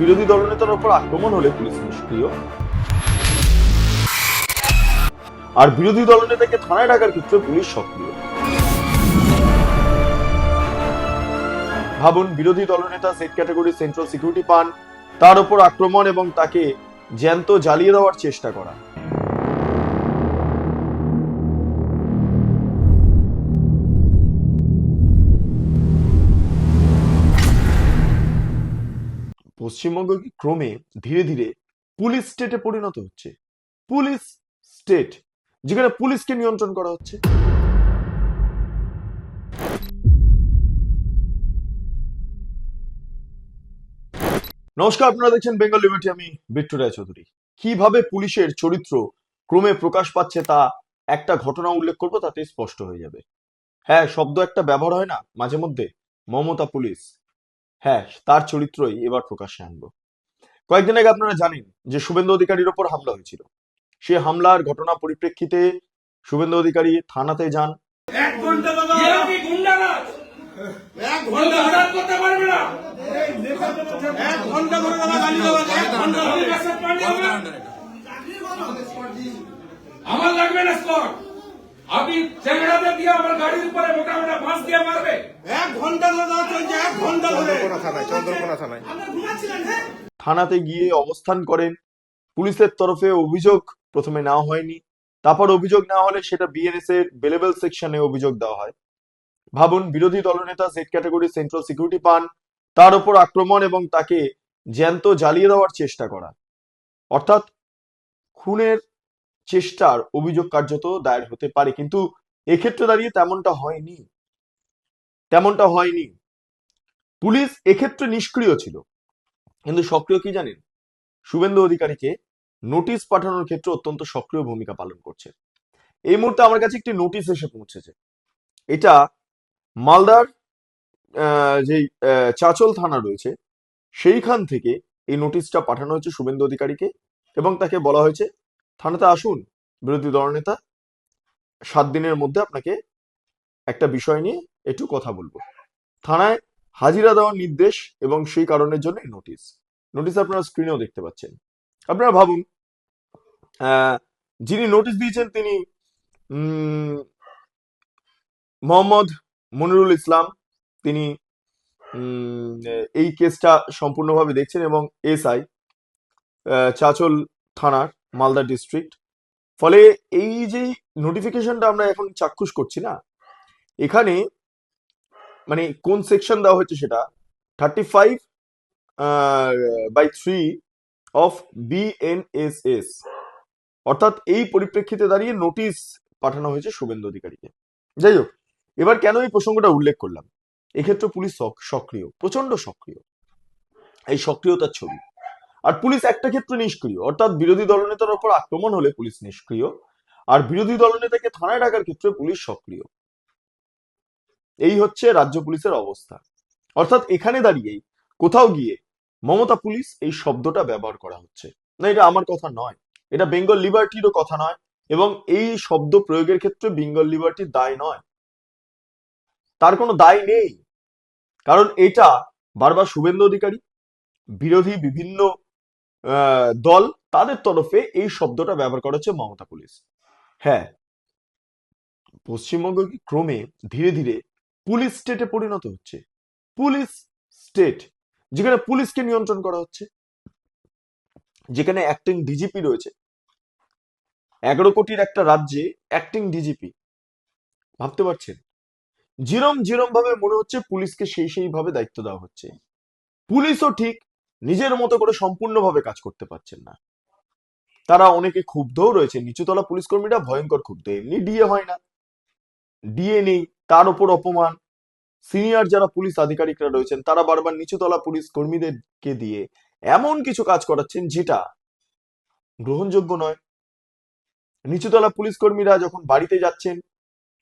বিরোধী দলনেতার উপর আক্রমণ হলে পুলিশ নিষ্ক্রিয়। আর বিরোধী দলনেতাকে থানায় ডাকার ক্ষেত্রে পুলিশ সক্রিয়। ভাবুন, বিরোধী দলনেতা সেট ক্যাটাগরি সেন্ট্রাল সিকিউরিটি পান। তার উপর আক্রমণ এবং তাকে জ্যান্ত জ্বালিয়ে দেওয়ার চেষ্টা করা পশ্চিমবঙ্গ কি ক্রমে ধীরে ধীরে পুলিশ স্টেটে পরিণত হচ্ছে। পুলিশ স্টেট যেখানে পুলিশকে নিয়ন্ত্রণ করা হচ্ছে। নমস্কার, আপনারা দেখছেন বেঙ্গল লিবার্টি আমি বিট্টু রায় চৌধুরী। কীভাবে পুলিশের চরিত্র ক্রমে প্রকাশ পাচ্ছে তা একটা ঘটনা উল্লেখ করব, তাতে স্পষ্ট হয়ে যাবে। হ্যাঁ শব্দ একটা ব্যবহার হয় না, মাঝে মধ্যে মমতা পুলিশ। হ্যাঁ তার চরিত্রই এবার প্রকাশ্যে আনব। কয়েকদিন আগে আপনারা জানেন যে শুভেন্দু অধিকারীর ওপর হামলা হয়েছিল। সে হামলার ঘটনা পরিপ্রেক্ষিতে শুভেন্দু অধিকারী থানাতে যান। এক ঘণ্টা দাদা এরা কি গুন্ডারাজ এক ঘণ্টা ঘণ্টা হঠাৎ করতে পারবে না। এক ঘণ্টা ধরে দাদা গালি দেওয়া এক ঘণ্টা আমি ধরে ব্যাকআপ পার্টি হবে। আমার লাগবে না স্কট। আপনি চ্যাংড়াদের দিয়ে আমার গাড়ির উপরে মোটা মোটা বাঁশ দিয়ে মারবে। এক ঘণ্টা ধরে চলছে এক ঘণ্টা ধরে। চন্দ্রকোনা থানায় চন্দ্রকোনা থানায়। থানাতে গিয়ে অবস্থান করেন। পুলিশের তরফে অভিযোগ প্রথমে নেওয়া হয়নি। তারপর অভিযোগ না হলে সেটা বিএনএস এর বেলেবেল সেকশনে অভিযোগ দেওয়া হয়। ভাবুন বিরোধী দলনেতা সেট ক্যাটাগরি সেন্ট্রাল সিকিউরিটি পান। তার উপর আক্রমণ এবং তাকে জ্যান্ত জ্বালিয়ে দেওয়ার চেষ্টা করা। অর্থাৎ খুনের চেষ্টার অভিযোগ কার্যত দায়ের হতে পারে কিন্তু এক্ষেত্রে দাঁড়িয়ে তেমনটা হয়নি। তেমনটা হয়নি। পুলিশ এক্ষেত্রে নিষ্ক্রিয় ছিল। কিন্তু সক্রিয় কি জানেন? শুভেন্দু অধিকারীকে নোটিশ পাঠানোর ক্ষেত্রে অত্যন্ত সক্রিয় ভূমিকা পালন করছে। এই মুহূর্তে আমার কাছে একটি নোটিশ এসে পৌঁছেছে। এটা মালদার আহ, চাচল থানা রয়েছে সেইখান থেকে এই নোটিশটা পাঠানো হয়েছে শুভেন্দু অধিকারীকে এবং তাকে বলা হয়েছে থানাতে আসুন, বিরোধী দলনেতা সাত দিনের মধ্যে আপনাকে একটা বিষয় নিয়ে একটু কথা বলব। থানায় হাজিরা দেওয়ার নির্দেশ এবং সেই কারণের জন্য নোটিশ। নোটিশ আপনারা স্ক্রিনেও দেখতে পাচ্ছেন। আপনারা ভাবুন যিনি নোটিশ দিয়েছেন তিনি মোহাম্মদ মনিরুল ইসলাম। তিনি এই কেসটা সম্পূর্ণভাবে দেখছেন এবং এসআই চাচল থানার মালদা ডিস্ট্রিক্ট ফলে এই যে নোটিফিকেশনটা আমরা এখন চাক্ষুষ করছি না, এখানে মানে কোন সেকশন দেওয়া হয়েছে সেটা? Thirty five by three of BNSS অর্থাৎ এই পরিপ্রেক্ষিতে দাঁড়িয়ে নোটিশ পাঠানো হয়েছে শুভেন্দু অধিকারীকে। যাই হোক, এবার কেন এই প্রসঙ্গটা উল্লেখ করলাম? এক্ষেত্রে পুলিশ সক্রিয় প্রচণ্ড সক্রিয়। এই সক্রিয়তার ছবি। আর পুলিশ একটা ক্ষেত্রে নিষ্ক্রিয়, অর্থাৎ বিরোধী দলনেতার ওপর আক্রমণ হলে পুলিশ নিষ্ক্রিয়, আর বিরোধী দলনেতাকে থানায় ডাকার ক্ষেত্রে পুলিশ সক্রিয়। এই হচ্ছে রাজ্য পুলিশের অবস্থা। অর্থাৎ এখানে দাঁড়িয়েই কোথাও গিয়ে মমতা পুলিশ এই শব্দটা ব্যবহার করা হচ্ছে। না, এটা আমার কথা নয়। এটা বেঙ্গল লিবার্টিরও কথা নয় এবং এই শব্দ প্রয়োগের ক্ষেত্রে বেঙ্গল লিবার্টির দায় নয়। তার কোনো দায় নেই। কারণ এটা বারবার শুভেন্দু অধিকারী, বিরোধী বিভিন্ন দল তাদের তরফে এই শব্দটা ব্যবহার করা হচ্ছে মমতা পুলিশ। হ্যাঁ পশ্চিমবঙ্গ ক্রমে ধীরে ধীরে পুলিশ স্টেটে পরিণত হচ্ছে? পুলিশ স্টেট যেখানে পুলিশকে নিয়ন্ত্রণ করা হচ্ছে, যেখানে অ্যাক্টিং ডিজিপি রয়েছে। এগারো কোটির একটা রাজ্যে অ্যাক্টিং ডিজিপি ভাবতে পারছেন? জিরম জিরম ভাবে মনে হচ্ছে পুলিশকে সেই সেই ভাবে দায়িত্ব দেওয়া হচ্ছে। পুলিশও ঠিক নিজের মতো করে সম্পূর্ণভাবে কাজ করতে পারছেন না। তারা অনেকে ক্ষুব্ধও রয়েছে নিচুতলা পুলিশ কর্মীরা ভয়ঙ্কর ক্ষুব্ধ। এমনি ডিএ হয় না। ডিএ নেই, তার উপর অপমান। সিনিয়র যারা পুলিশ আধিকারিকরা রয়েছেন, তারা বারবার নিচুতলা পুলিশ কর্মীদেরকে দিয়ে এমন কিছু কাজ করাচ্ছেন যেটা গ্রহণযোগ্য নয়। নিচুতলা পুলিশ কর্মীরা যখন বাড়িতে যাচ্ছেন,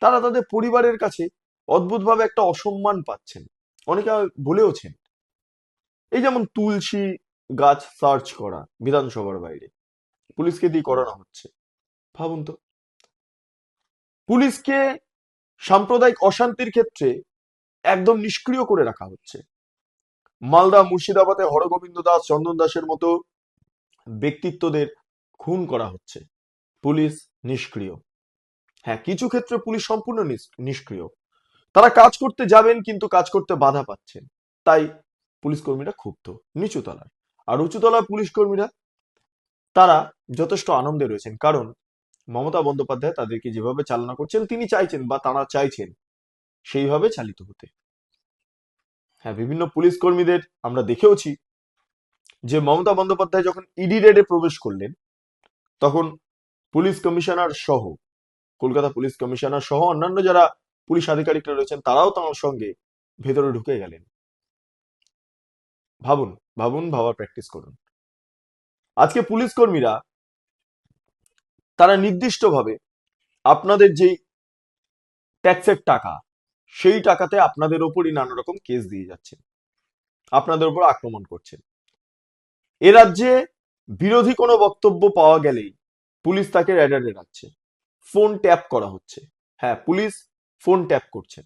তারা তাদের পরিবারের কাছে অদ্ভুতভাবে একটা অসম্মান পাচ্ছেন। অনেকে বলেওছেন এই যেমন তুলসী গাছ সার্চ করা বিধানসভার বাইরে, পুলিশকে দিয়ে করানো হচ্ছে। ভাবুন তো। পুলিশকে সাম্প্রদায়িক অশান্তির ক্ষেত্রে একদম নিষ্ক্রিয় করে রাখা হচ্ছে। মালদা, মুর্শিদাবাদে হরগোবিন্দ দাস, চন্দন দাসের মতো ব্যক্তিত্বদের খুন করা হচ্ছে। পুলিশ নিষ্ক্রিয়। হ্যাঁ কিছু ক্ষেত্রে পুলিশ সম্পূর্ণ নিষ্ক্রিয়। তারা কাজ করতে যাবেন কিন্তু কাজ করতে বাধা পাচ্ছেন। তাই পুলিশ কর্মীরা ক্ষুব্ধ, নিচুতলার। আর উঁচুতলার পুলিশ কর্মীরা তারা যথেষ্ট আনন্দে রয়েছেন। কারণ মমতা বন্দ্যোপাধ্যায় তাদেরকে যেভাবে চালনা করছেন, তিনি চাইছেন বা তারা চাইছেন সেইভাবে চালিত হতে। হ্যাঁ বিভিন্ন পুলিশ কর্মীদের আমরা দেখেওছি যে মমতা বন্দ্যোপাধ্যায় যখন ইডি রেডে প্রবেশ করলেন, তখন পুলিশ কমিশনার সহ, কলকাতা পুলিশ কমিশনার সহ অন্যান্য যারা পুলিশ আধিকারিকরা রয়েছেন, তারাও তাঁর সঙ্গে ভেতরে ঢুকে গেলেন। ভাবুন ভাবুন, ভাবার প্র্যাকটিস করুন। আজকে পুলিশ কর্মীরা তারা নির্দিষ্টভাবে আপনাদের যেই ট্যাক্সের টাকা, সেই টাকাতে আপনাদের ওপরই নানা রকম কেস দিয়ে যাচ্ছেন। আপনাদের উপর আক্রমণ করছেন। এ রাজ্যে বিরোধী কোনো বক্তব্য পাওয়া গেলেই পুলিশ তাকে র্যাডারে রাখছে। ফোন ট্যাপ করা হচ্ছে। হ্যাঁ পুলিশ ফোন ট্যাপ করছে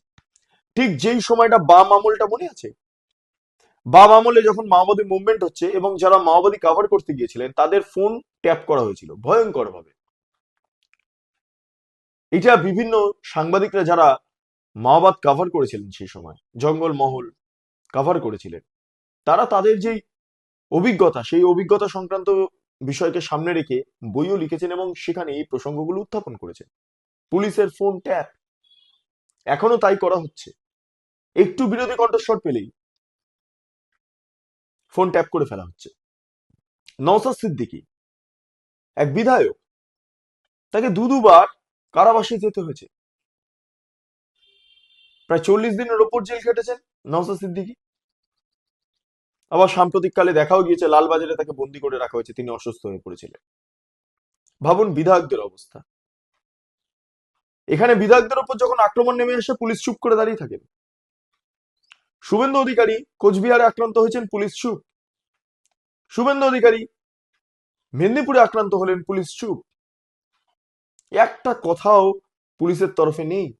ঠিক যেই সময়টা বাম আমলটা মনে আছে? বাম আমলে যখন মাওবাদী মুভমেন্ট হচ্ছে এবং যারা মাওবাদী কভার করতে গিয়েছিলেন, তাদের ফোন ট্যাপ করা হয়েছিল ভয়ঙ্কর ভাবে এটা বিভিন্ন সাংবাদিকরা যারা মাওবাদ কাভার করেছিলেন সেই সময়, জঙ্গল মহল কভার করেছিলেন, তারা তাদের যেই অভিজ্ঞতা, সেই অভিজ্ঞতা সংক্রান্ত বিষয়কে সামনে রেখে বইও লিখেছেন এবং সেখানে এই প্রসঙ্গগুলো উত্থাপন করেছেন। পুলিশের ফোন ট্যাপ এখনও তাই করা হচ্ছে। একটু বিরোধী কণ্ঠস্বর পেলেই ফোন ট্যাপ করে ফেলা হচ্ছে। নওসাদ সিদ্দিকী, এক বিধায়ক, তাকে দু দুবার কারাবাসে যেতে হয়েছে। প্রায় চল্লিশ দিনের ওপর জেল খেটেছেন নওসাদ সিদ্দিকী। আবার সাম্প্রতিককালে দেখাও গিয়েছে, লালবাজারে তাকে বন্দি করে রাখা হয়েছে, তিনি অসুস্থ হয়ে পড়েছিলেন। ভাবুন বিধায়কদের অবস্থা। এখানে বিধায়কদের ওপর যখন আক্রমণ নেমে আসে, পুলিশ চুপ করে দাঁড়িয়ে থাকেন। শুভেন্দু অধিকারী কোচবিহারে আক্রান্ত হয়েছেন পুলিশ চুপ। শুভেন্দু অধিকারী মেদিনীপুরে আক্রান্ত হলেন পুলিশ চুপ। একটা কথাও পুলিশের তরফে নেই।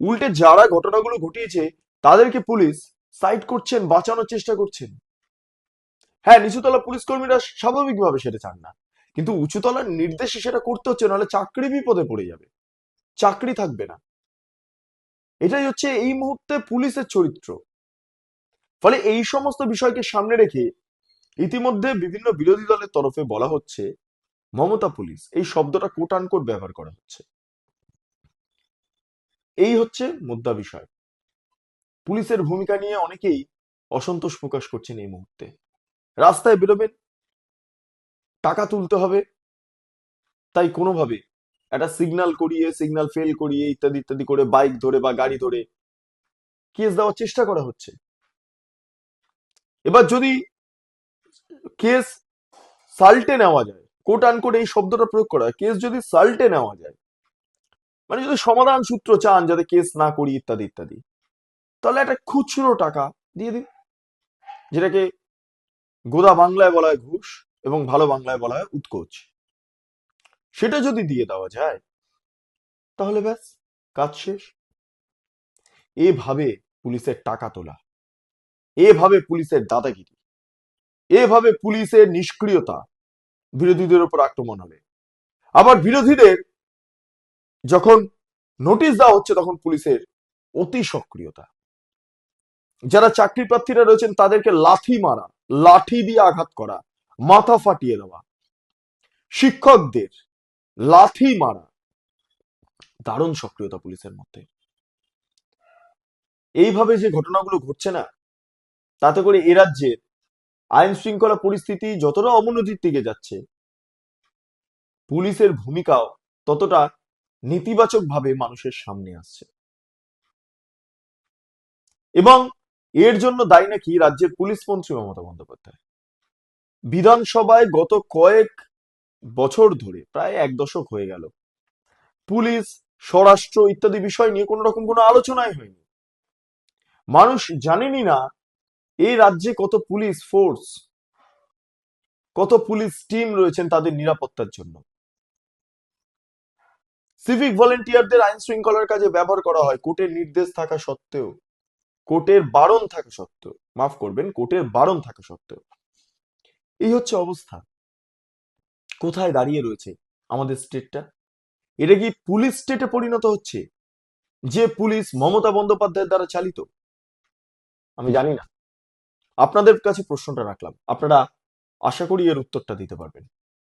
উল্টে যারা ঘটনাগুলো ঘটিয়েছে, তাদেরকে পুলিশ সাইড করছেন, বাঁচানোর চেষ্টা করছেন। হ্যাঁ নিচুতলা পুলিশ কর্মীরা স্বাভাবিকভাবে সেটা চান না। কিন্তু উঁচুতলার নির্দেশে সেটা করতে হচ্ছে, নাহলে চাকরি বিপদে পড়ে যাবে। চাকরি থাকবে না। এটাই হচ্ছে এই মুহূর্তে পুলিশের চরিত্র। ফলে এই সমস্ত বিষয়কে সামনে রেখে ইতিমধ্যে বিভিন্ন বিরোধী দলের তরফে বলা হচ্ছে, মমতা পুলিশ, এই শব্দটা কোট আনকোট ব্যবহার করা হচ্ছে। এই হচ্ছে মুদ্রা বিষয়। পুলিশের ভূমিকা নিয়ে অনেকেই অসন্তোষ প্রকাশ করছেন এই মুহূর্তে। রাস্তায় বেরোবেন, টাকা তুলতে হবে, তাই কোনোভাবে একটা সিগন্যাল করিয়ে সিগনাল ফেল করিয়ে ইত্যাদি ইত্যাদি করে বাইক ধরে বা গাড়ি ধরে কেস দেওয়ার চেষ্টা করা হচ্ছে। এবার যদি কেস সাল্টে নেওয়া যায় কোট আনকোট এই শব্দটা প্রয়োগ করা হয় কেস যদি সাল্টে নেওয়া যায় মানে যদি সমাধান সূত্র চান যাতে কেস না করি, ইত্যাদি ইত্যাদি, তাহলে একটা খুচরো টাকা দিয়ে দিন, যেটাকে গোদা বাংলায় বলা হয় ঘুষ এবং ভালো বাংলায় বলা হয় উৎকোচ। সেটা যদি দিয়ে দেওয়া যায়, তাহলে ব্যাস, কাজ শেষ। এভাবে পুলিশের টাকা তোলা। এভাবে পুলিশের দাদাগিরি, এভাবে পুলিশের নিষ্ক্রিয়তা বিরোধীদের উপর আক্রমণ হবে। আবার বিরোধীদের যখন নোটিশ দেওয়া হচ্ছে তখন পুলিশের অতি সক্রিয়তা। যারা চাকরি প্রার্থীরা রয়েছেন তাদেরকে লাথি মারা, লাঠি দিয়ে আঘাত করা, মাথা ফাটিয়ে দেওয়া, শিক্ষকদের লাথি মারা, দারুণ সক্রিয়তা পুলিশের মধ্যে। এইভাবে যে ঘটনাগুলো ঘটছে না তাতে করে এ রাজ্যের আইন শৃঙ্খলা পরিস্থিতি যতটা অবনতির দিকে যাচ্ছে, পুলিশের ভূমিকাও ততটা নেতিবাচক ভাবে মানুষের সামনে আসছে। এবং এর জন্য দায়ী নাকি রাজ্যের পুলিশ মন্ত্রী মমতা বন্দ্যোপাধ্যায়? বিধানসভায় গত কয়েক বছর ধরে, প্রায় এক দশক হয়ে গেল, পুলিশ, স্বরাষ্ট্র ইত্যাদি বিষয় নিয়ে কোনো রকম কোনো আলোচনাই হয়নি। মানুষ জানেনই না এই রাজ্যে কত পুলিশ ফোর্স কত পুলিশ টিম রয়েছেন তাদের নিরাপত্তার জন্য। সিভিক ভলেন্টিয়ারদের আইন শৃঙ্খলার কাজে ব্যবহার করা হয়, কোর্টের নির্দেশ থাকা সত্ত্বেও। কোর্টের বারণ থাকা সত্ত্বেও, মাফ করবেন, কোর্টের বারণ থাকা সত্ত্বেও। এই হচ্ছে অবস্থা। কোথায় দাঁড়িয়ে রয়েছে আমাদের স্টেটটা এটা কি পুলিশ স্টেটে পরিণত হচ্ছে? যে পুলিশ মমতা বন্দ্যোপাধ্যায়ের দ্বারা চালিত? আমি জানি না। আপনাদের কাছে প্রশ্নটা রাখলাম। আপনারা আশা করি এর উত্তরটা দিতে পারবেন।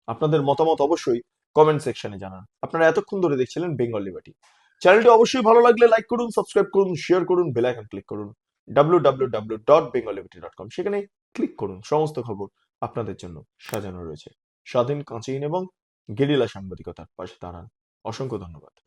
আপনাদের মতামত অবশ্যই কমেন্ট সেকশনে জানান। আপনারা এতক্ষণ ধরে দেখছিলেন বেঙ্গল লিবার্টি চ্যানেলটি অবশ্যই ভালো লাগলে লাইক করুন সাবস্ক্রাইব করুন শেয়ার করুন বেল আইকন ক্লিক করুন। কম সেখানে ক্লিক করুন। সমস্ত খবর আপনাদের জন্য সাজানো রয়েছে। স্বাধীন কাঁচিন এবং গেরিলা সাংবাদিকতার পাশে দাঁড়ান। অসংখ্য ধন্যবাদ।